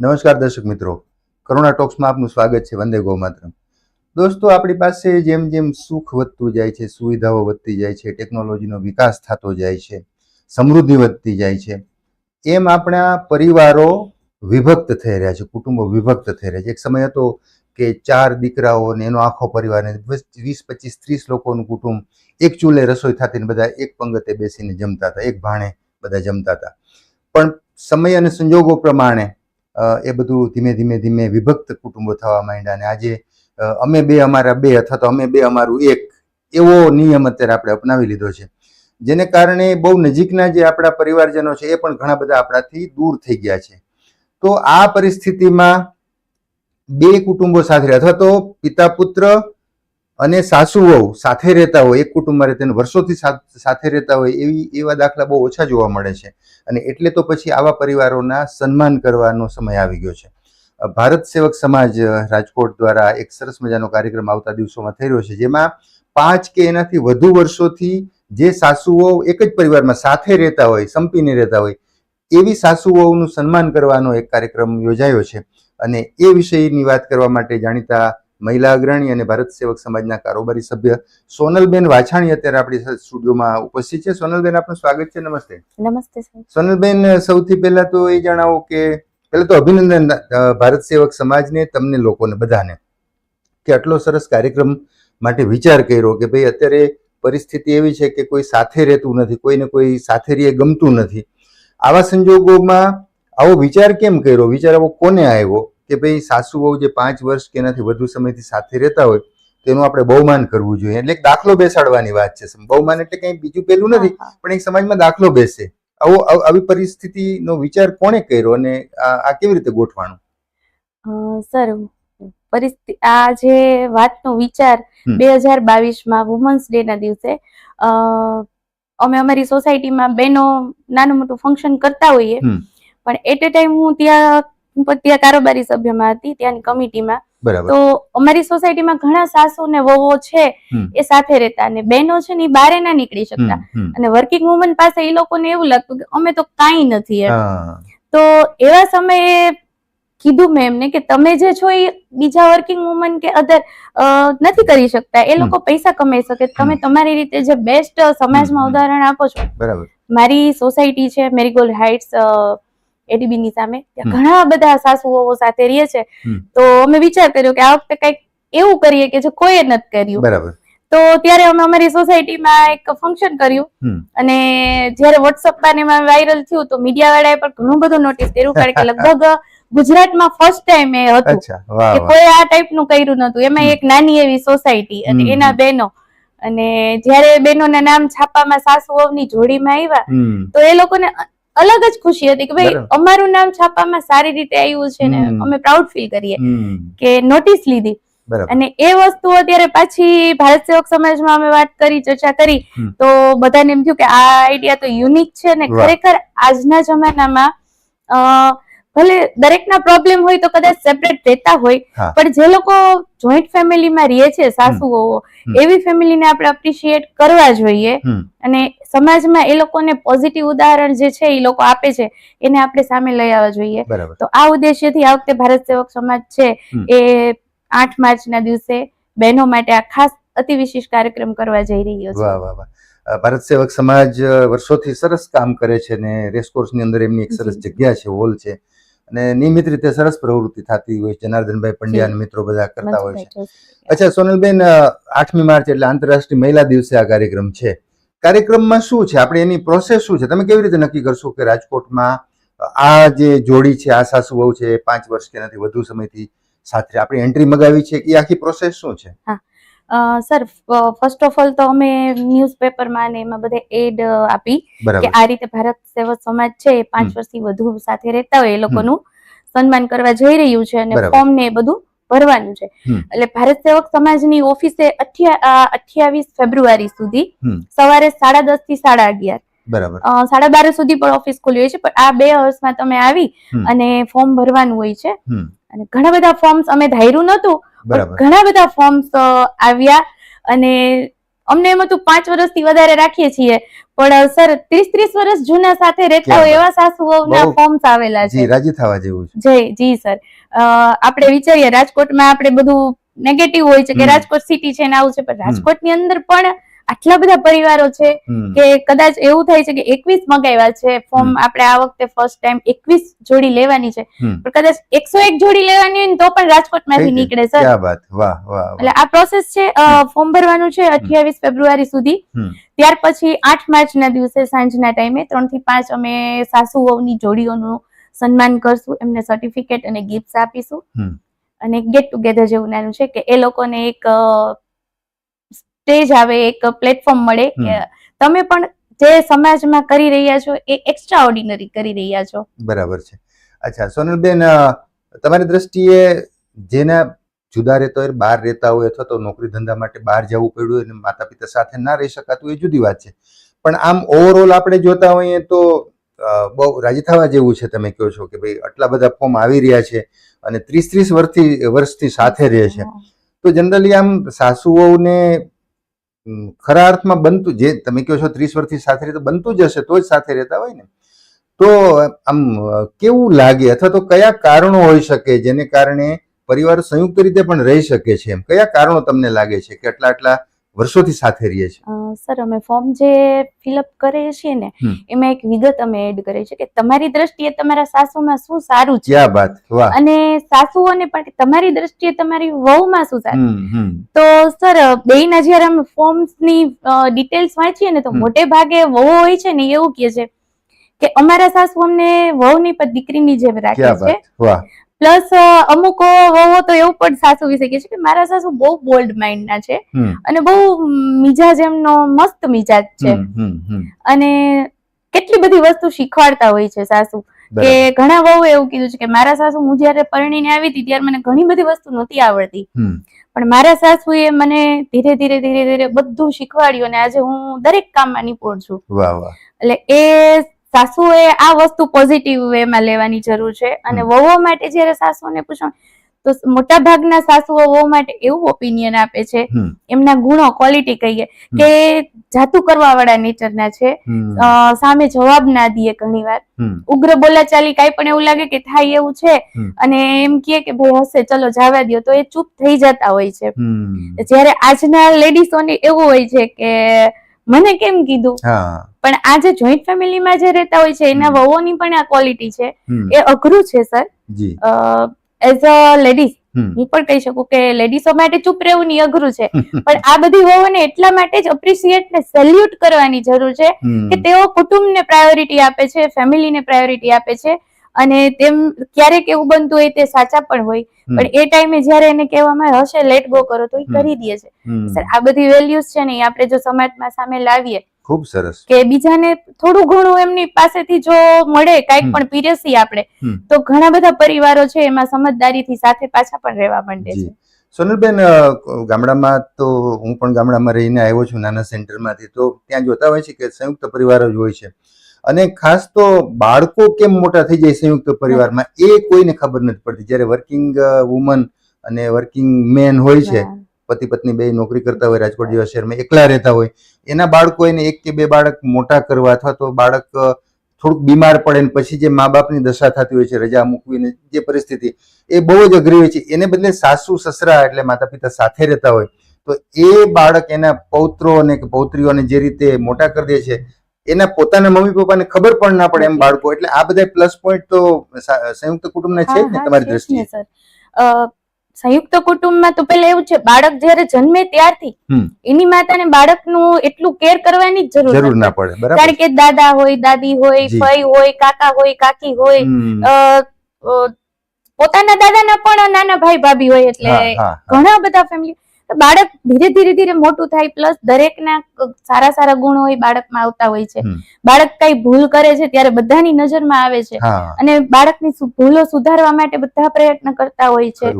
નમસ્કાર દર્શક મિત્રો. કરુણા ટોક્સમાં આપનું સ્વાગત છે. વંદે ગૌમાત્ર દોસ્તો, આપણી પાસે જેમ જેમ સુખ વધતું જાય છે, સુવિધાઓ વધતી જાય છે, ટેકનોલોજીનો વિકાસ થતો જાય છે, સમૃદ્ધિ વધતી જાય છે, એમ આપણા પરિવારો વિભક્ત થઈ રહ્યા છે, કુટુંબો વિભક્ત થઈ રહ્યા છે. એક સમય હતો કે ચાર દીકરાઓ ને એનો આખો પરિવાર વીસ, પચીસ, ત્રીસ લોકોનું કુટુંબ એક ચૂલે રસોઈ થતી બધા એક પંગતે બેસીને જમતા હતા, એક ભાણે બધા જમતા હતા. પણ સમય અને સંજોગો પ્રમાણે એ બધું ધીમે ધીમે ધીમે વિભક્ત કુટુંબો થવા માંડ્યા અને આજે અમે બે અમારા બે અથવા તો અમે બે અમારું એક એવો નિયમ અત્યારે આપણે અપનાવી લીધો છે. જેને કારણે બહુ નજીકના જે આપણા પરિવારજનો છે એ પણ ઘણા બધા આપણાથી દૂર થઈ ગયા છે. તો આ પરિસ્થિતિમાં બે કુટુંબો સાથે, અથવા તો પિતા પુત્ર અને સાસુ વહુ સાથે રહેતા હોય, એક કુટુંબમાં રહેતા વર્ષોથી સાથે રહેતા હોય એવી, એવા દાખલા બહુ ઓછા જોવા મળે છે. અને એટલે તો પછી આવા પરિવારોના સન્માન કરવાનો સમય આવી ગયો છે. ભારત સેવક સમાજ રાજકોટ દ્વારા એક સરસ મજાનો કાર્યક્રમ આવતા દિવસોમાં થઈ રહ્યો છે, જેમાં પાંચ કે એનાથી વધુ વર્ષોથી જે સાસુઓ એક જ પરિવારમાં સાથે રહેતા હોય, સંપીને રહેતા હોય, એવી સાસુઓનું સન્માન કરવાનો એક કાર્યક્રમ યોજાયો છે. અને એ વિષયની વાત કરવા માટે જાણીતા મહિલા અગ્રણી અને ભારત સેવક સમાજના કારોબારી સભ્ય સોનલબેન વાછાણી અત્યારે આપણી સ્ટુડિયોમાં ઉપસ્થિત છે. સોનલબેન આપનું સ્વાગત છે. નમસ્તે. નમસ્તે સોનલબેન સૌથી પહેલા તો એ જણાવો કે પહેલા તો અભિનંદન ભારત સેવક સમાજને તમને લોકોને બધાને કે આટલો સરસ કાર્યક્રમ માટે વિચાર કર્યો કે ભાઈ અત્યારે પરિસ્થિતિ એવી છે કે કોઈ સાથે રહેતું નથી કોઈને કોઈ સાથે રહીએ ગમતું નથી. આવા સંજોગોમાં આવો વિચાર કેમ કર્યો? વિચાર આવો કોને આવ્યો? કે ભાઈ સાસુ વહુ જે પાંચ વર્ષ કે એનાથી વધુ સમયથી સાથે રહેતા હોય તેનું આપણે બહુમાન કરવું જોઈએ. એટલે એક દાખલો બેસાડવાની વાત છે. બહુમાન એટલે કંઈ બીજું પેલું નથી. પણ એક સમાજમાં દાખલો બેસે. આવો આવ- પરિસ્થિતિનો વિચાર કોણે કર્યો અને આ કેવી રીતે ગોઠવાનું અ, સર પરિસ્થિતિ આ જે વાતનો વિચાર બે હજાર બાવીસમાં વુમન્સ ડે ના દિવસે અમે અમારી સોસાયટીમાં બહેનો નાનું મોટું ફંક્શન કરતા હોઈએ. પણ એટ એ ટાઈમ હું ત્યાં હું ત્યાં કારોબારી સભ્યમાં હતી ત્યાંની કમિટીમાં. તો અમારી સોસાયટીમાં ઘણા સાસુ ને વહુઓ છે એ સાથે રહેતા અને બહેનો છે ને એ બારે ના નીકળી શકતા. અને વર્કિંગ વુમન પાસે એ લોકોને એવું લાગતું કે અમે તો કાંઈ નથી તો એવા સમયે કીધું મેં એમને કે તમે જે છો એ બીજા વર્કિંગ વુમન કે અધર નથી કરી શકતા. એ લોકો પૈસા કમાઈ શકે. તમે તમારી રીતે જે બેસ્ટ સમાજમાં ઉદાહરણ આપો છો. બરાબર. મારી સોસાયટી છે મેરીગોલ્ડ હાઇટ્સ એડીબી ની સામે ત્યાં ઘણા બધા સાસુઓ સાથે રહીએ છે. તો અમે વિચાર કર્યો કે આ વખતે કંઈક એવું કરીએ કે જે કોઈએ નથી કર્યું. બરાબર. તો ત્યારે અમે અમારી સોસાયટીમાં એક ફંક્શન કર્યું. અને જ્યારે વોટ્સઅપ ને એમાં વાયરલ થયું તો મીડિયા વાળાએ પણ ઘણું બધું નોટિસ કર્યું કારણ કે લગભગ ગુજરાતમાં ફર્સ્ટ ટાઈમ એ હતું કે કોઈ આ ટાઈપનું કર્યું નતું એમાં એક નાની એવી સોસાયટી અને એના. બહેનો. અને જ્યારે બહેનોના નામ છાપામાં સાસુ વહુની જોડીમાં આવ્યા તો એ લોકોને અલગ જ ખુશી હતી કે ભાઈ અમારું નામ છાપામાં સારી રીતે આવ્યું છે ને અમે પ્રાઉડ ફીલ કરીએ કે નોટિસ લીધી. અને એ વસ્તુ અત્યારે પાછી ભારત સેવક સમાજમાં અમે વાત કરી ચર્ચા કરી તો બધાને એમ થયું કે આ આઈડિયા તો યુનિક છે ને ખરેખર આજના જમાનામાં અ, ભલે દરેકના પ્રોબ્લેમ હોય તો કદાચ સેપરેટ રહેતા હોય પણ જે લોકો જોઈન્ટ ફેમિલીમાં રહે છે સાસુઓ. એવી ફેમિલીને આપણે અપ્રિશિએટ કરવા જોઈએ. અને સમાજમાં એ લોકોને પોઝિટિવ ઉદાહરણ જે છે એ લોકો આપે છે એને આપણે સામે લઈ આવવા જોઈએ. તો આ ઉદ્દેશ્યથી આ વખતે ભારત સેવક સમાજ છે એ આઠ માર્ચના દિવસે બહેનો માટે આ ખાસ અતિ વિશેષ કાર્યક્રમ કરવા જઈ રહ્યો છે. વાહ વાહ વાહ. ભારત સેવક સમાજ વર્ષોથી સરસ કામ કરે છે ને રેસકોર્સની અંદર એમની એક સરસ જગ્યા છે હોલ છે. અને નિયમિત રીતે સરસ પ્રવૃત્તિ થતી હોય છે. જનાર્દનભાઈ પંડ્યા અને મિત્રો બધા કરતા હોય છે. અચ્છા સોનલબેન આઠમી માર્ચ એટલે આંતરરાષ્ટ્રીય મહિલા દિવસે આ કાર્યક્રમ છે. કાર્યક્રમમાં શું છે? આપણે એની પ્રોસેસ શું છે? તમે કેવી રીતે નક્કી કરશો કે રાજકોટમાં આ જે જોડી છે આ સાસુ વહુ છે પાંચ વર્ષ કે નથી વધુ સમયથી સાથે આપણે એન્ટ્રી મગાવી છે? એ આખી પ્રોસેસ શું છે? Uh, sir first of all તો અમે ન્યૂઝપેપરમાં ને એમાં બધે એડ આપી કે આ રીતે ભારત સેવક સમાજ છે એ પાંચ વર્ષથી વધુ સાથે રહેતા હોય એ લોકોનું સન્માન કરવા જઈ રહ્યું છે અને ફોર્મ ને એ બધું ભરવાનું છે. એટલે ભારત સેવક સમાજની ઓફિસે અઠ્યાવીસ ફેબ્રુઆરી સુધી સવારે સાડા દસથી સાડા અગિયાર. બરાબર. સાડા બાર સુધી પણ ઓફિસ ખુલી હોય છે પણ આ બે અવર્સમાં તમે આવી અને ફોર્મ ભરવાનું હોય છે. અને ઘણા બધા ફોર્મ્સ અમે ધાર્યું નતું ઘણા બધા ફોર્મ્સ આવ્યા અને અમને એમ હતું પાંચ વર્ષથી વધારે રાખીએ છીએ પણ સર ત્રીસ ત્રીસ વર્ષ જૂના સાથે રહેતા હોય એવા સાસુ વહુના ફોર્મ્સ આવેલા છે. રાજી થવા જેવું છે. જી જી સર. આપણે વિચારીએ રાજકોટમાં આપણે બધું નેગેટિવ હોય છે કે રાજકોટ સિટી છે ને આવું છે પણ રાજકોટની અંદર પણ આટલા બધા પરિવારો છે કે કદાચ એવું થાય છે કે એકવીસ મગાવ્યા છે ફોર્મ આપણે આ વખતે ફર્સ્ટ ટાઈમ એકવીસ જોડી લેવાની છે. પણ કદાચ એકસો એક જોડી લેવાની હોય ને તો પણ રાજકોટમાંથી નીકળે સર. એટલે આ પ્રોસેસ છે ફોર્મ ભરવાનું છે અઠ્યાવીસ ફેબ્રુઆરી સુધી. ત્યાર પછી આઠ માર્ચ ના દિવસે સાંજના ટાઈમે ત્રણથી પાંચ અમે સાસુ વહુની જોડીઓનું સન્માન કરશું એમને સર્ટિફિકેટ અને ગિફ્ટ આપીશું. અને ગેટ ટુગેધર જેવું નાનું છે કે એ લોકોને એક સ્ટેજ આવે એક પ્લેટફોર્મ મળે કે તમે પણ જે સમાજમાં કરી રહ્યા છો એ એક્સ્ટ્રા ઓર્ડિનરી કરી રહ્યા છો. બરાબર છે. અચ્છા સોનલબેન તમારી દ્રષ્ટિએ જેના જુદા રહેતા હોય બહાર રહેતા હોય અથવા તો નોકરી ધંધા માટે બહાર જવું પડ્યું અને માતા પિતા સાથે ના રહી શકાતું એ જુદી વાત છે. પણ આમ ઓવરઓલ આપણે જોતા હોઈએ તો બહુ રાજી થવા જેવું છે તમે કહો છો કે ભાઈ આટલા બધા ફોર્મ આવી રહ્યા છે અને ત્રીસ ત્રીસ વર્ષથી વર્ષથી સાથે રહે છે. તો જનરલી આમ સાસુઓને ખરા અર્થમાં બનતું જે તમે કહો છો ત્રીસ વર્ષથી સાથે રહે તો બનતું જ હશે, તો જ સાથે રહેતા હોય ને. તો આમ કેવું લાગે અથવા તો કયા કારણો હોઈ શકે જેને કારણે પરિવાર સંયુક્ત રીતે પણ રહી શકે છે એમ? કયા કારણો તમને લાગે છે કે આટલા આટલા વર્ષોથી સાથે રહીએ છીએ. સર અમે ફોર્મ જે ફિલઅપ કરીએ છીએ ને એમાં એક વિગત અમે એડ કરીએ છે કે તમારી દ્રષ્ટિએ તમારા સાસુમાં શું સારું છે? ક્યાં વાત વાહ. અને સાસુઓને પણ તમારી દ્રષ્ટિએ તમારી વહુમાં શું સારું તો સર બેયના જ્યારે અમે ફોર્મ્સની ડિટેલ્સ વાંચીએ ને તો મોટે ભાગે વહુ હોય છે ને એવું કહે છે કે અમારા સાસુ અમને વહુની પર દીકરીની જેમ રાખે છે. વાહ. પ્લસ અમુક વહુઓ તો એવું પણ સાસુ વિશે કહે છે કે મારા સાસુ બહુ બોલ્ડ માઇન્ડના છે અને બહુ મિજાજ એમનો મસ્ત મિજાજ છે. અને કેટલી બધી વસ્તુ શીખવાડતા હોય છે સાસુ. કે ઘણા વહુ એવું કીધું છે કે મારા સાસુ હું જ્યારે પરણીને આવી હતી ત્યારે મને ઘણી બધી વસ્તુ નહોતી આવડતી. પણ મારા સાસુએ મને ધીરે ધીરે ધીરે ધીરે બધું શીખવાડ્યું અને આજે હું દરેક કામમાં નિપુણ છું. વાહ વાહ. એટલે એ સાસુએ આ વસ્તુ પોઝિટિવ વેમાં લેવાની જરૂર છે. અને. વહુઓ માટે જ્યારે સાસુને પૂછો તો મોટા ભાગના સાસુઓ વહુ માટે એવું ઓપિનિયન આપે છે એમના ગુણો ક્વોલિટી કહીએ કે જાતું કરવા વાળા નેચરના છે. સામે જવાબ ના દઈએ ઘણી વાર ઉગ્ર બોલાચાલી કાંઈ પણ એવું લાગે કે થાય એવું છે. અને એમ કહે કે ભાઈ હશે ચલો જવા દો તો એ ચૂપ થઈ જતા હોય છે. જ્યારે આજના લેડીઝોને એવું હોય છે કે મને કેમ કીધું? પણ આ જે જોઈન્ટ ફેમિલીમાં જે રહેતા હોય છે એના. વહુઓની પણ આ ક્વોલિટી છે. એ અઘરું છે સર એઝ અ લેડીઝ હું પણ કહી શકું કે લેડીઝો માટે ચૂપ રહેવું ની અઘરું છે. પણ આ બધી વહુઓને એટલા માટે જ અપ્રિશિએટ ને સેલ્યુટ કરવાની જરૂર છે કે તેઓ કુટુંબને પ્રાયોરિટી આપે છે ફેમિલીને પ્રાયોરિટી આપે છે અને તેમ ક્યારેક એવું બનતું હોય તે સાચા પણ હોય. પણ એ ટાઈમે જ્યારે એને કહેવામાં હશે લેટ ગો કરો તો એ કરી દે છે. સર આ બધી વેલ્યુઝ છે ને એ આપણે જો સમાજમાં સામે લાવીએ ખૂબ સરસ. કે બીજાને થોડું ઘણું એમની પાસેથી જો મળે કંઈક પણ પીરસી આપણે તો ઘણા બધા પરિવારો છે એમાં સમજદારીથી સાથે પાછા પણ રહેવા માંડે છે. સોનલબેન ગામડામાં તો હું પણ ગામડામાં રહીને આવ્યો છું નાના સેન્ટરમાંથી તો ત્યાં જોતા હોય છે કે સંયુક્ત પરિવારો જ હોય છે. અને ખાસ તો બાળકો કેમ મોટા થઈ જાય સંયુક્ત પરિવારમાં એ કોઈને ખબર નથી પડતી. જ્યારે વર્કિંગ વુમન અને વર્કિંગ મેન હોય છે. પતિ પત્ની બે નોકરી કરતા હોય રાજકોટ જેવા શહેરમાં એકલા રહેતા હોય એના બાળકો એને એક કે બે બાળક મોટા કરવા અથવા તો બાળક થોડુંક બીમાર પડે ને પછી જે મા બાપની દશા થતી હોય છે રજા મૂકવીને જે પરિસ્થિતિ એ બહુ જ અઘરી હોય છે. એને બદલે સાસુ સસરા એટલે માતા પિતા સાથે રહેતા હોય તો એ બાળક એના પૌત્રો અને પૌત્રીઓને જે રીતે મોટા કરી દે છે એના પોતાના મમ્મી પપ્પાને ખબર પણ ના પડે એમ બાળકો. એટલે આ બધા પ્લસ પોઈન્ટ તો સંયુક્ત કુટુંબના છે ને તમારી દ્રષ્ટિએ? સર. સંયુક્ત કુટુંબમાં તો પેલા એવું છે બાળક જયારે જન્મે ત્યારથી એની માતાને બાળકનું એટલું કેર કરવાની જરૂર ના પડે કારણ કે દાદા હોય દાદી હોય ભાઈ હોય કાકા હોય કાકી હોય પોતાના દાદાના પણ નાના ભાઈ ભાભી હોય એટલે. ઘણા બધા ફેમિલી બાળક ધીરે ધીરે ધીરે મોટું થાય પ્લસ દરેકના સારા સારા ગુણો હોય બાળકમાં આવતા હોય છે. બાળક કઈ ભૂલ કરે છે ત્યારે બધાની નજરમાં આવે છે. અને બાળકની ભૂલો સુધારવા માટે બધા પ્રયત્ન કરતા હોય છે.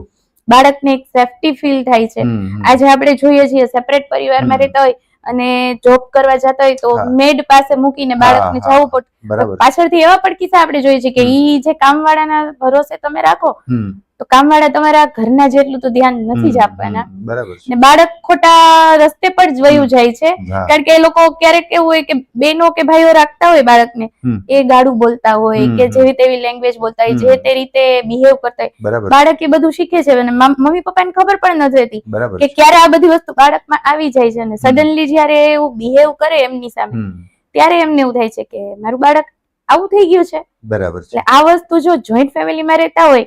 બાળકને એક સેફટી ફીલ થાય છે. આજે આપણે જોઈએ છીએ સેપરેટ પરિવારમાં રહેતા હોય અને જોબ કરવા જતા હોય તો મેડ પાસે મૂકીને બાળકને જવું પડતું. પાછળથી એવા પણ કિસ્સા આપણે જોઈએ છીએ કે ઈ જે કામવાળાના ભરોસે તમે રાખો. તો કામવાળા તમારા ઘરના જેટલું તો ધ્યાન નથી જ આપવાના. બરાબર ને બાળક ખોટા રસ્તે પર જ વયું જાય છે. કારણ કે એ લોકો ક્યારેક એવું હોય કે બેનો કે ભાઈઓ રાખતા હોય બાળકને એ ગાડું બોલતા હોય કે જેવી તેવી લેંગ્વેજ બોલતા હોય જે તે રીતે બિહેવ કરતા હોય. બાળક એ બધું શીખે છે. અને મમ- મમ્મી પપ્પાને ખબર પણ નથી રહેતી કે ક્યારે આ બધી વસ્તુ બાળકમાં આવી જાય છે. અને સડનલી જયારે એવું બિહેવ કરે એમની સામે ત્યારે એમને એવું થાય છે કે મારું બાળક આવું થઈ ગયું છે. બરાબર છે. એટલે આ વસ્તુ જો જોઈન્ટ ફેમિલીમાં રહેતા હોય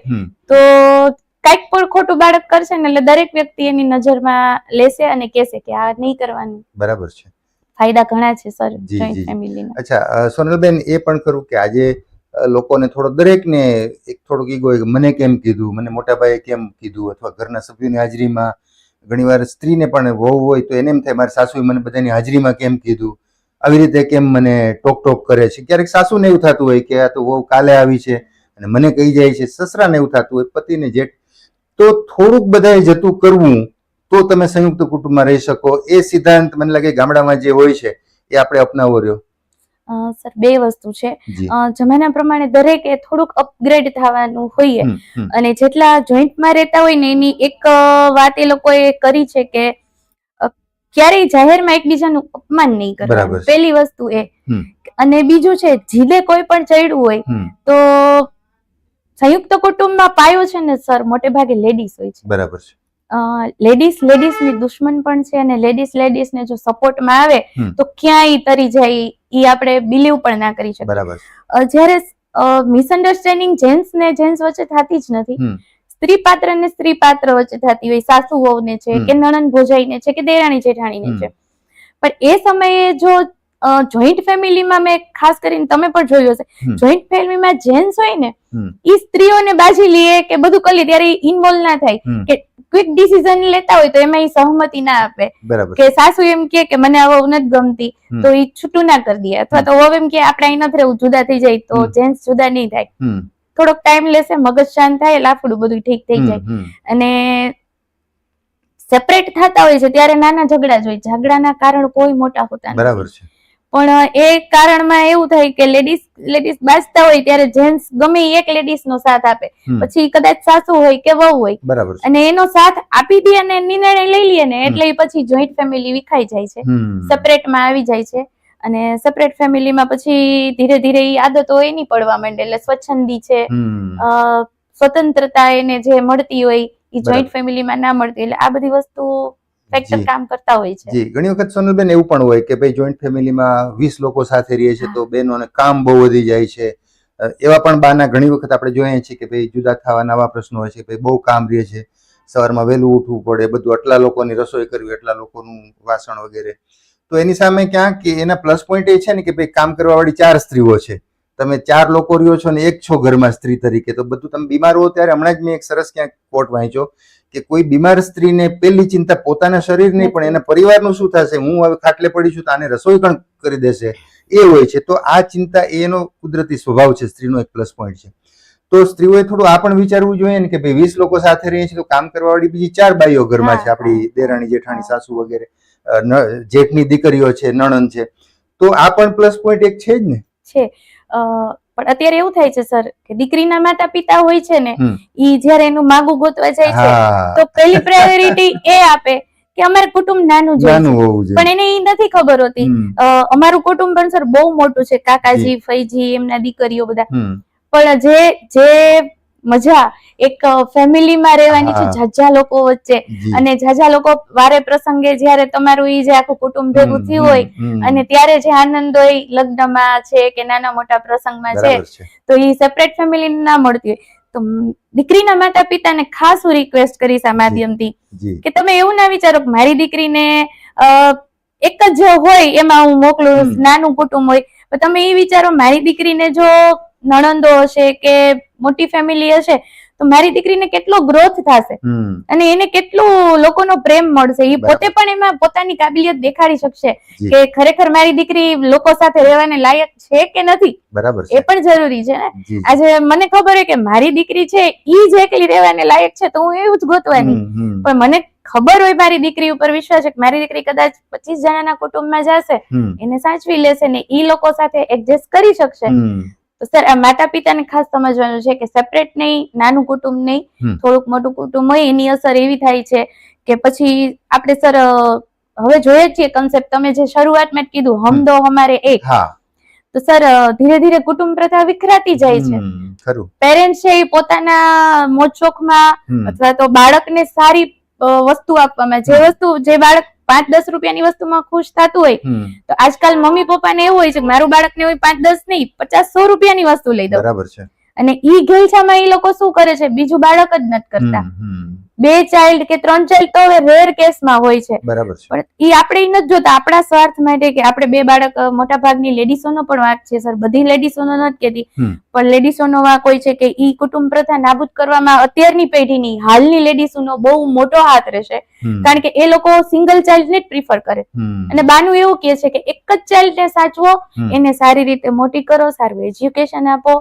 તો કંઈક પણ ખોટું બાળક કરશે ને એટલે દરેક વ્યક્તિ એની નજરમાં લેશે અને કહેશે કે આ નહીં કરવાનું. બરાબર છે. ફાયદા ઘણા છે સર જોઈન્ટ. ફેમિલીના અચ્છા સોનલબેન એ પણ ખરું કે આજે લોકોને થોડો દરેકને એક થોડુંક ઈગો મને કેમ કીધું મને મોટા ભાઈએ કેમ કીધું અથવા ઘરના સભ્યોની હાજરીમાં ઘણીવાર સ્ત્રીને પણ વહુ હોય તો એને એમ થાય મારી સાસુએ મને બધાની હાજરીમાં કેમ કીધું? આવી રીતે કેમ મને ટોક ટોક કરે છે? ક્યારેક સાસુને એવું થતું હોય કે આ તો વહુ કાલે આવી છે અને મને કહી જાય છે સસરાને એવું થતું હોય પતિને જેઠ. તો થોડુંક બધાએ જતું કરવું તો તમે સંયુક્ત કુટુંબમાં રહી શકો. એ સિદ્ધાંત મને લાગે ગામડામાં જે હોય છે એ આપણે અપનાવવો રહ્યો. સર બે વસ્તુ છે. જમાના પ્રમાણે દરેકે થોડુંક અપગ્રેડ થવાનું હોઈએ. અને જેટલા જોઈન્ટમાં રહેતા હોય ને એની એક વાત એ લોકોએ કરી છે કે ક્યારેય જાહેરમાં એકબીજાનું અપમાન નહીં કરવાનું પહેલી વસ્તુ એ. અને બીજું છે જીદે કોઈ પણ ચડ્યું હોય તો સંયુક્ત કુટુંબમાં પાયો છે ને સર મોટે ભાગે લેડીઝ હોય છે. બરાબર છે. લેડીઝની દુશ્મન પણ છે અને લેડીઝ ને જો સપોર્ટમાં આવે તો ક્યાંય તરી જાય એ આપણે બિલીવ પણ ના કરી શકીએ. બરાબર જ્યારે મિસઅન્ડરસ્ટેન્ડિંગ જેન્ટ્સ ને જેન્ટ્સ વચ્ચે થતી જ નથી. સ્ત્રી પાત્ર ને સ્ત્રી પાત્ર વચ્ચે થતી હોય સાસુ વહુને છે કે નણંદ ભોજાઈને છે કે દેરાણી જેઠાણીને ને છે. પણ એ સમયે જો જોઈન્ટ ફેમિલીમાં મેં ખાસ કરીને તમે પણ જોયું હશે જોઈન્ટ ફેમિલીમાં જેન્ટ્સ હોય ને એ સ્ત્રીઓને બાજી લે કે બધું કરી ત્યારે ઇન્વોલ્વ ના થાય. કે ક્વિક ડિસિઝન લેતા હોય તો એમાં ઈ સહમતિ ના આપે. કે સાસુ એમ કે કે મને આ નથી ગમતી તો એ છૂટું ના કરી દે. અથવા તો વહુ એમ કે આપણે અહીં નથી રહેવું જુદા થઈ જાય તો. જેન્ટ્સ જુદા નહીં થાય. થોડોક ટાઈમ લેશે મગજ શાંત થાય લાફડું બધું ઠીક થઈ જાય. અને સેપરેટ થતા હોય છે ત્યારે નાના ઝઘડા જ હોય ઝઘડાના કારણ કોઈ મોટા હોતા નથી. બરાબર છે. પણ એ કારણમાં એવું થાય કે લેડીઝ લેડીઝ બાજતા હોય ત્યારે જેન્ટ્સ ગમે એક લેડીઝ નો સાથ આપે. પછી કદાચ સાસુ હોય કે વહુ હોય. બરાબર અને એનો સાથ આપી દે અને નિર્ણય લઈ લે ને એટલે પછી જોઈન્ટ ફેમિલી વિખાઈ જાય છે. સેપરેટમાં આવી જાય છે. અને સેપરેટ ફેમિલીમાં પછી ધીરે ધીરે ઈ આદતો એની પડવા માંડે એટલે સ્વચ્છંદી છે સ્વતંત્રતા એને જે મળતી હોય એ. જોઈન્ટ ફેમિલીમાં ના મળતી એટલે આ બધી વસ્તુ ફેક્ટર કામ કરતા હોય છે. જી ઘણી વખત સોનલબેન એવું પણ હોય કે ભાઈ જોઈન્ટ ફેમિલીમાં વીસ લોકો સાથે રહીએ છે તો બહેનોને કામ બહુ વધી જાય છે. એવા પણ બાના ઘણી વખત આપણે જોઈએ છીએ કે ભાઈ જુદા થવાના આવા પ્રશ્નો હોય છે ભાઈ બહુ કામ રહે છે સવારમાં વહેલું ઉઠવું પડે બધું આટલા લોકોની રસોઈ કરવી એટલા લોકોનું વાસણ વગેરે. તો એની સામે ક્યાંક કે એના પ્લસ પોઈન્ટ એ છે ને કે ભાઈ કામ કરવા વાળી ચાર સ્ત્રીઓ છે. તમે ચાર લોકો રહ્યો છો ને એક છો ઘરમાં સ્ત્રી તરીકે, તો બધું તમે બીમાર હો ત્યારે હમણાં જ મેં એક સરસ ક્યાંક કોટ વાંચ્યો કે કોઈ બીમાર સ્ત્રીને પહેલી ચિંતા પોતાના શરીર નહીં, પણ એના પરિવારનું શું થશે? હું હવે ખાટલે પડી છું તો આને રસોઈ પણ કરી દેશે. એ હોય છે. તો આ ચિંતા એનો કુદરતી સ્વભાવ છે, સ્ત્રીનો એક પ્લસ પોઈન્ટ છે. તો સ્ત્રીઓએ થોડું આ પણ વિચારવું જોઈએ ને કે ભાઈ વીસ લોકો સાથે રહીએ છીએ તો કામ કરવા વાળી બીજી ચાર બાઈઓ ઘરમાં છે, આપણી દેરાણી, જેઠાણી, સાસુ વગેરે. જેઠની દીકરીઓ છે નણંદ છે. તો આ પણ પ્લસ પોઈન્ટ એક છે જ ને? છે. પણ અત્યારે એવું થાય છે સર કે દીકરીના માતા પિતા હોય છે ને એ ઈ જ્યારે એનું માગું ગોતવા જાય છે તો પહેલી પ્રાયોરિટી એ આપે કે અમારે કુટુંબ નાનું જોઈએ. પણ એને ઈ નથી ખબર હોતી. અમારું કુટુંબ પણ સર બહુ મોટું છે. કાકાજી ફઈજી એમના દીકરીઓ બધા. પણ જે જે મજા એક ફેમિલીમાં રહેવાની છે હા. લોકો વચ્ચે. અને ઝાઝા લોકો વારે પ્રસંગે જ્યારે તમારું ઈ જે આખું કુટુંબ ભેગું થયું હોય. અને ત્યારે જે આનંદ હોય લગ્નમાં છે કે નાના મોટા પ્રસંગમાં છે છે. તો એ સેપરેટ ફેમિલી ના મળતી હોય. તો દીકરીના માતા પિતાને ખાસ હું રિક્વેસ્ટ કરીશ આ માધ્યમથી કે તમે એવું ના વિચારો કે મારી દીકરીને એક જ હોય એમાં હું મોકલું નાનું કુટુંબ હોય. પણ તમે એ વિચારો મારી દીકરીને જો નણંદો હશે કે મોટી ફેમિલી હશે તો મારી દીકરીને કેટલો ગ્રોથ થશે? અને એને કેટલું લોકોનો પ્રેમ મળશે? એ પોતે પણ એમાં પોતાની કાબિલિયત દેખાડી શકશે કે ખરેખર મારી દીકરી લોકો સાથે રહેવાને લાયક છે કે નથી? બરાબર એ પણ જરૂરી છે ને? આજે મને ખબર હોય કે મારી દીકરી છે ઈ જ એકલી રહેવાને લાયક છે તો હું એવું જ ગોતવાની. પણ મને ખબર હોય મારી દીકરી ઉપર વિશ્વાસ છે કે મારી દીકરી કદાચ પચીસ જણાના કુટુંબમાં જશે એને સાચવી લેશે ને ઈ લોકો સાથે એડજસ્ટ કરી શકશે. તો સર આ માતા પિતાને ખાસ સમજવાનું છે કે સેપરેટ નહીં નાનું કુટુંબ નહીં થોડુંક મોટું કુટુંબ હોય એની અસર એવી થાય છે કે પછી આપણે સર હવે જોઈએ છીએ કન્સેપ્ટ તમે જે શરૂઆતમાં કીધું હમ. દો હમારે એક. તો સર ધીરે ધીરે કુટુંબ પ્રથા વિખરાતી જાય છે. ખરું. પેરેન્ટ છે એ પોતાના મોજશોખમાં અથવા તો બાળકને સારી વસ્તુ આપવામાં જે વસ્તુ જે બાળક પાંચ દસ રૂપિયાની વસ્તુમાં ખુશ થતું હોય તો આજકાલ મમ્મી પપ્પાને એવું હોય છે કે મારું બાળકને હોય પાંચ દસ નહીં પચાસ સો રૂપિયાની વસ્તુ લઈ દઉં. બરાબર છે. અને ઈ ઘેલછામાં એ લોકો શું કરે છે? બીજું બાળક જ નથી કરતા. બે ચાઇલ્ડ કે ત્રણ ચાઇલ્ડ તો હવે રેર કેસમાં હોય છે. બરાબર છે. પણ ઈ આપણે નથી જોતા. આપણા સ્વાર્થ માટે કે આપણે બે બાળક મોટા ભાગની લેડીસોનો પણ વાત છે સર બધી લેડીસોનો નથી કહેતી. હમ. પણ લેડીસોનો વાંક હોય છે કે ઈ કુટુંબ પ્રથા નાબૂદ કરવામાં અત્યારની પેઢીની હાલની લેડીસોનો બહુ મોટો હાથ રહેશે. કારણ કે એ લોકો સિંગલ ચાઇલ્ડને જ પ્રિફર કરે. અને બાનું એવું કહે છે કે એક જ ચાઇલ્ડને સાચવો એને સારી રીતે મોટી કરો સારું એજ્યુકેશન આપો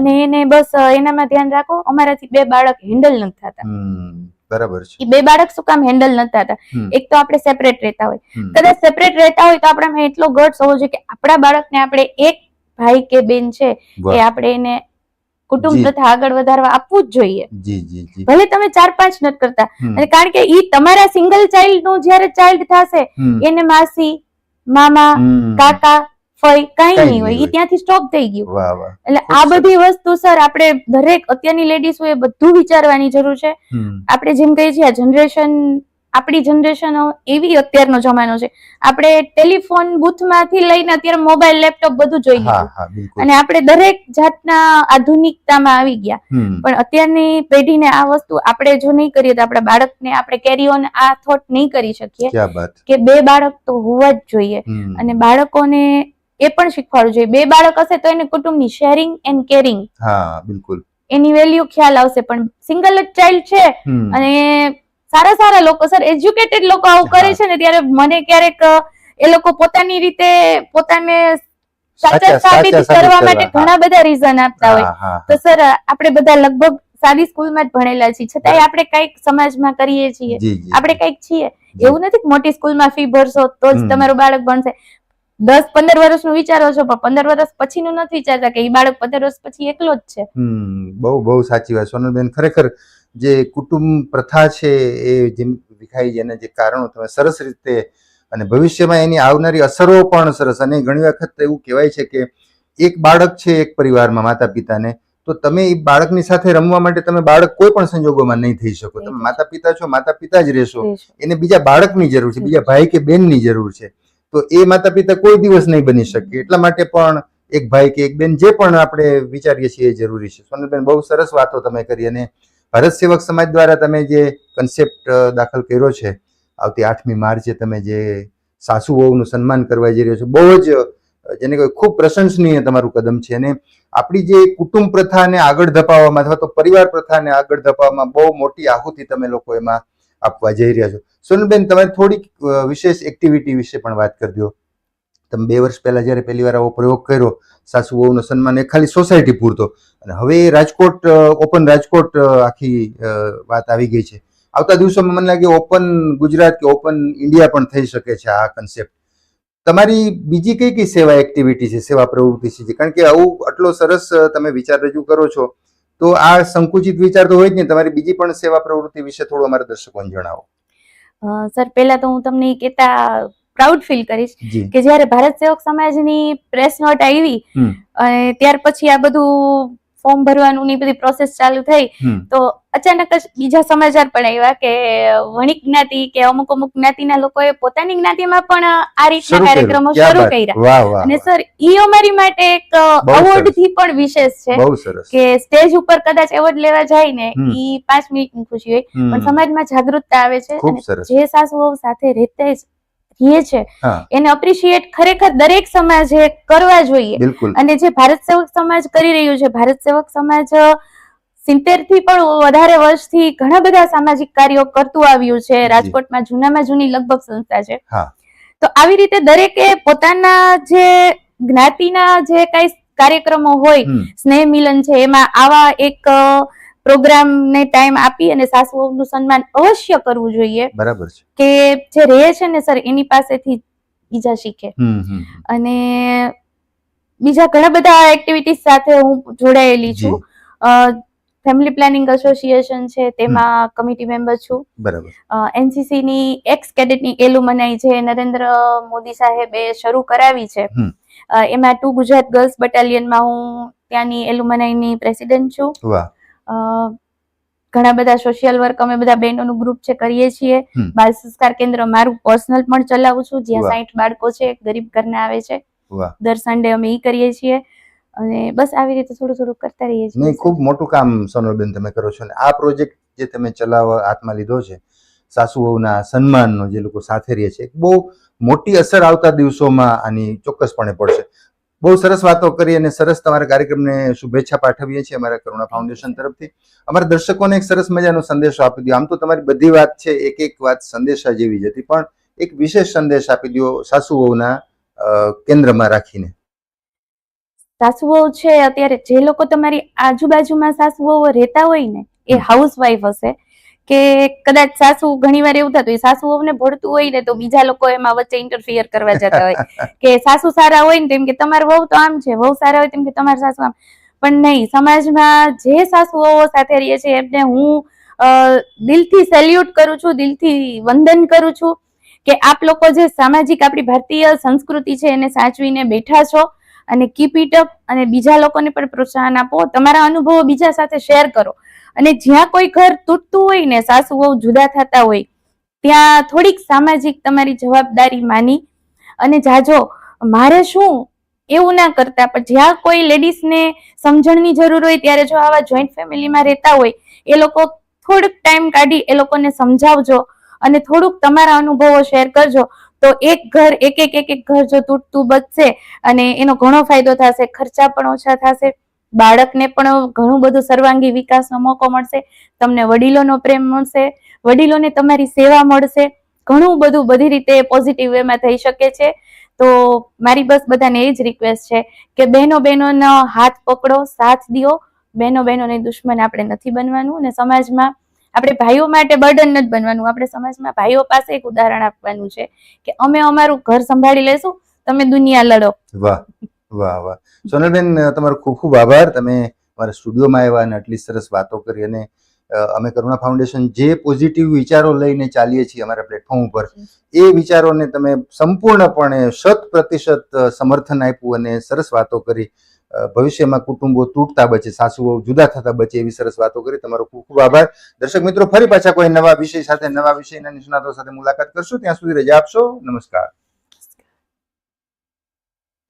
અને એને બસ એનામાં ધ્યાન રાખો. અમારાથી બે બાળક હેન્ડલ નથી થતા. બરાબર છે. બે બાળક શું કામ હેન્ડલ નતા થતા? એક તો આપણે સેપરેટ રહેતા હોય. કદાચ સેપરેટ રહેતા હોય તો આપણામાં એટલો ગટ્સ હોવો જોઈએ કે આપણા બાળકને આપણે એક ભાઈ કે બેન છે એ આપણે એને કુટુંબ. પ્રથા આગળ વધારવા આપવું જ જોઈએ. ભલે તમે ચાર પાંચ નથી કરતા અને કારણ કે ઈ તમારા સિંગલ ચાઇલ્ડનું જ્યારે ચાઇલ્ડ થશે એને માસી મામા કાકા ફઈ કઈ નહીં હોય. એ ત્યાંથી સ્ટોપ થઈ ગયું. એટલે આ બધી વસ્તુ સર આપણે દરેક અત્યારની લેડીઝ એ બધું વિચારવાની જરૂર છે. આપણે જેમ કહીએ છીએ આ જનરેશન આપણી જનરેશન એવી અત્યારનો જમાનો છે. આપણે ટેલિફોન બુથમાંથી લઈને અત્યારે મોબાઈલ લેપટોપ બધું જોઈ અને આપણે દરેક જાતના આધુનિકતામાં આવી ગયા. પણ અત્યારની પેઢીને આ વસ્તુ આપણે જો નહીં કરીએ તો આપણા બાળકને આપણે કેરી ઓન આ થોટ નહીં કરી શકીએ. કે બે બાળક તો હોવા જ જોઈએ. અને બાળકોને એ પણ શીખવાડવું જોઈએ. બે બાળક હશે તો એને કુટુંબની શેરિંગ એન્ડ કેરિંગ હા બિલકુલ. એની વેલ્યુ ખ્યાલ આવશે. પણ સિંગલ જ ચાઇલ્ડ છે અને સારા સારા લોકો સર એજ્યુકેટેડ લોકો આવું કરે છે ને ત્યારે મને ક્યારેક એ લોકો પોતાની રીતે પોતાને સાચા સાબિત કરવા માટે ઘણા બધા રીઝન આપતા હોય. તો સર આપણે બધા લગભગ સારી સ્કૂલમાં જ ભણેલા છીએ. છતાંય આપણે કંઈક સમાજમાં કરીએ છીએ. આપણે કંઈક છીએ. એવું નથી કે મોટી સ્કૂલમાં ફી ભરશો તો જ તમારું બાળક ભણશે. દસ પંદર વર્ષનું વિચારો છો પણ પંદર વર્ષ પછીનું નથી વિચારતા કે એ બાળક પંદર વર્ષ પછી એકલો જ છે. બહુ બહુ સાચી વાત. સોનલબેન ખરેખર જે કુટુંબ પ્રથા છે એ જેમ વિખાઈ જેના જે કારણો તમે સરસ રીતે અને ભવિષ્યમાં એની આવનારી અસરો પણ સરસ અને ઘણી વખત એવું કહેવાય છે કે એક બાળક છે એક પરિવારમાં માતા પિતાને તો તમે એ બાળકની સાથે રમવા માટે તમે બાળક કોઈ પણ સંજોગોમાં નહીં થઈ શકો. તમે માતા પિતા છો માતા પિતા જ રહેશો. રહેશો. એને બીજા બાળકની જરૂર છે બીજા ભાઈ કે બેનની જરૂર છે. તો એ માતા પિતા કોઈ દિવસ નહીં બની શકે. એટલા માટે પણ એક ભાઈ કે એક બેન જે પણ આપણે વિચારીએ છીએ એ જરૂરી છે. સોનલબેન બહુ સરસ વાતો તમે કરી અને ભારત સેવક સમાજ દ્વારા તમે જે કન્સેપ્ટ દાખલ કર્યો છે, આવતી આઠમી માર્ચે તમે જે સાસુ વહુનું સન્માન કરવા જઈ રહ્યો છો, બહુ જ જેને કહેવાય ખૂબ પ્રશંસનીય તમારું કદમ છે. અને આપણી જે કુટુંબ પ્રથાને આગળ ધપાવવામાં અથવા તો પરિવાર પ્રથાને આગળ ધપાવવામાં બહુ મોટી આહુતિ તમે લોકો એમાં આપવા જઈ રહ્યા છો. સોનલબેન તમે થોડીક વિશેષ એક્ટિવિટી વિશે પણ વાત કરી દો તમે બે વર્ષ પહેલાં જ્યારે પહેલી વાર આવો પ્રયોગ કર્યો, સાસુ વહુનો સન્માન એ ખાલી સોસાયટી પૂરતો. અને હવે રાજકોટ ઓપન રાજકોટ આખી વાત આવી ગઈ છે. આવતા દિવસોમાં મને લાગે ઓપન ગુજરાત કે ઓપન ઇન્ડિયા પણ થઈ શકે છે આ કન્સેપ્ટ તમારી બીજી કઈ કઈ સેવા એક્ટિવિટી છે, સેવા પ્રવૃત્તિ છે? કારણ કે આવું આટલો સરસ તમે વિચાર રજૂ કરો છો, તો આ સંકુચિત વિચાર તો હોય જ ને તમારી બીજી પણ સેવા પ્રવૃત્તિ વિશે થોડું અમારા દર્શકોને જણાવો. સર, પહેલા તો હું તમને કહેતા પ્રાઉડ ફીલ કરીશ કે જ્યારે ભારત સેવક સમાજની પ્રેસ નોટ આવી અને ત્યાર પછી આ બધું ફોર્મ ભરવાનું ની બધી પ્રોસેસ ચાલુ થઈ તો અચાનક જ બીજા સમાચાર પણ આવ્યા કે વણિક જ્ઞાતિ કે અમુક અમુક જ્ઞાતિના લોકોએ પોતાની જ્ઞાતિમાં પણ આ રીતના કાર્યક્રમો શરૂ કર્યા. અને સર ઈ અમારી માટે એક અવોર્ડથી પણ વિશેષ છે કે સ્ટેજ ઉપર કદાચ એવોર્ડ લેવા જાય ને. ઈ પાંચ મિનિટની ખુશી હોય. પણ સમાજમાં જાગૃતતા આવે છે જે સાસુ સાથે રહેતે રહે છે. એને અપ્રિશિએટ ખરેખર દરેક સમાજે કરવા જોઈએ. અને જે ભારત સેવક સમાજ કરી રહ્યું છે ભારત સેવક સમાજ સિત્તેરથી પણ વધારે વર્ષથી ઘણા બધા સામાજિક કાર્યો કરતું આવ્યું છે. રાજકોટમાં જૂનામાં જૂની લગભગ સંસ્થા છે. તો આવી રીતે દરેકે પોતાના જે જ્ઞાતિના જે કઈ કાર્યક્રમો હોય સ્નેહ મિલન છે એમાં આવા એક પ્રોગ્રામ ને ટાઈમ આપી અને સાસુ વહુનું સન્માન અવશ્ય કરવું જોઈએ. બરાબર છે. કે જે રહે છે ને સર એની પાસેથી બીજા શીખે. અને બીજા ઘણા બધા એક્ટિવિટીઝ સાથે હું જોડાયેલી છું. ફેમિલી પ્લાનિંગ એસોસિએશન છે તેમાં કમિટી મેમ્બર છું. બરાબર. એનસીસી ની એક્સ કેડેટની એલુમનાઈ જે નરેન્દ્ર મોદી સાહેબે શરૂ કરાવી છે. એમાં ટુ ગુજરાત ગર્લ્સ બટાલિયનમાં હું ત્યાંની એલુમનાઈની પ્રેસિડેન્ટ છું. વાહ. ઘણા બધા સોશિયલ વર્ક અમે બધા બહેનોનું ગ્રુપ છે કરીએ છીએ. બાળ સંસ્કાર કેન્દ્ર મારું પર્સનલ પણ ચલાવું છું. જ્યાં સાઈઠ બાળકો છે ગરીબ ઘરના આવે છે. દર સન્ડે અમે એ કરીએ છીએ. અને બસ આવી રીતે થોડું થોડું કરતા રહીએ છીએ. નહીં ખૂબ મોટું કામ સોનલબેન તમે કરો છો અને આ પ્રોજેક્ટ જે તમે ચલાવવા હાથમાં લીધો છે સાસુ વહુના સન્માનનો જે લોકો સાથે રહે છે બહુ મોટી અસર આવતા દિવસોમાં આની ચોક્કસપણે પડશે. બહુ સરસ વાતો કરી અને સરસ તમારા કાર્યક્રમને શુભેચ્છા પાઠવીએ છીએ અમારા કરુણા ફાઉન્ડેશન તરફથી. અમારા દર્શકોને એક સરસ મજાનો સંદેશો આપી દો આમ તો તમારી બધી વાત છે એક એક વાત સંદેશા જેવી જ હતી પણ એક વિશેષ સંદેશ આપી દો સાસુ વહુના કેન્દ્રમાં રાખીને. સાસુઓ છે અત્યારે જે લોકો તમારી આજુબાજુમાં સાસુઓ રહેતા હોય ને એ હાઉસ હાઉસવાઈફ હશે. કે કદાચ સાસુ ઘણીવાર એવું થતું હોય સાસુઓને ભળતું હોય ને તો બીજા લોકો એમાં વચ્ચે ઇન્ટરફિયર કરવા જતા હોય. કે સાસુ સારા હોય ને તેમ કે તમારે વહુ તો આમ છે વહુ સારા હોય તેમ કે તમારા સાસુ આમ. પણ નહીં સમાજમાં જે સાસુઓ સાથે રહીએ છે એમને હું દિલથી સેલ્યુટ કરું છું દિલથી વંદન કરું છું કે આપ લોકો જે સામાજિક આપણી ભારતીય સંસ્કૃતિ છે એને સાચવીને બેઠા છો અને કીપ ઇટ અપ અને બીજા લોકોને પણ પ્રોત્સાહન આપો. તમારા અનુભવો બીજા સાથે શેર કરો. અને જ્યાં કોઈ ઘર તૂટતું હોય ને સાસુ વહુ જુદા થતા હોય, ત્યાં થોડીક સામાજિક તમારી જવાબદારી માની અને જાજો, મારે શું એવું ના કરતા? પણ જ્યાં કોઈ લેડીઝને સમજણની જરૂર હોય, ત્યારે જો આવા જોઈન્ટ ફેમિલીમાં રહેતા હોય, એ લોકો થોડુંક ટાઈમ કાઢી એ લોકોને સમજાવજો અને થોડુંક તમારા અનુભવો શેર કરજો. તો એક ઘર, એક એક એક એક ઘર જો તૂટતું બચશે અને એનો ઘણો ફાયદો થશે, ખર્ચા પણ ઓછા થશે. બાળકને પણ ઘણું બધું સર્વાંગી વિકાસનો મોકો મળશે, તમને વડીલોનો પ્રેમ મળશે, વડીલોને તમારી સેવા મળશે, ઘણું બધું બધી રીતે પોઝિટિવ વેમાં થઈ શકે છે. તો મારી બસ બધાને એ જ રિક્વેસ્ટ છે કે બહેનો બહેનોનો હાથ પકડો, સાથ દિયો. બહેનો બહેનોને દુશ્મન આપણે નથી બનવાનું અને સમાજમાં આપણે ભાઈઓ માટે બર્ડન નથી બનવાનું. આપણે સમાજમાં ભાઈઓ પાસે એક ઉદાહરણ આપવાનું છે કે અમે અમારું ઘર સંભાળી લેશું, તમે દુનિયા લડો. વાહ. વાહ વાહ. સોનલબેન તમારો ખૂબ ખૂબ આભાર. તમે મારા સ્ટુડિયોમાં આવ્યા અને આટલી સરસ વાતો કરી અને અમે કરુણા ફાઉન્ડેશન જે પોઝિટિવ વિચારો લઈને ચાલીએ છીએ અમારા પ્લેટફોર્મ ઉપર એ વિચારોને તમે સંપૂર્ણપણે શત પ્રતિશત સમર્થન આપ્યું અને સરસ વાતો કરી. ભવિષ્યમાં કુટુંબો તૂટતા બચે સાસુઓ જુદા થતા બચે એવી સરસ વાતો કરી. તમારો ખૂબ ખૂબ આભાર. દર્શક મિત્રો ફરી પાછા કોઈ નવા વિષય સાથે નવા વિષયના નિષ્ણાતો સાથે મુલાકાત કરશું. ત્યાં સુધી રજા આપશો. નમસ્કાર.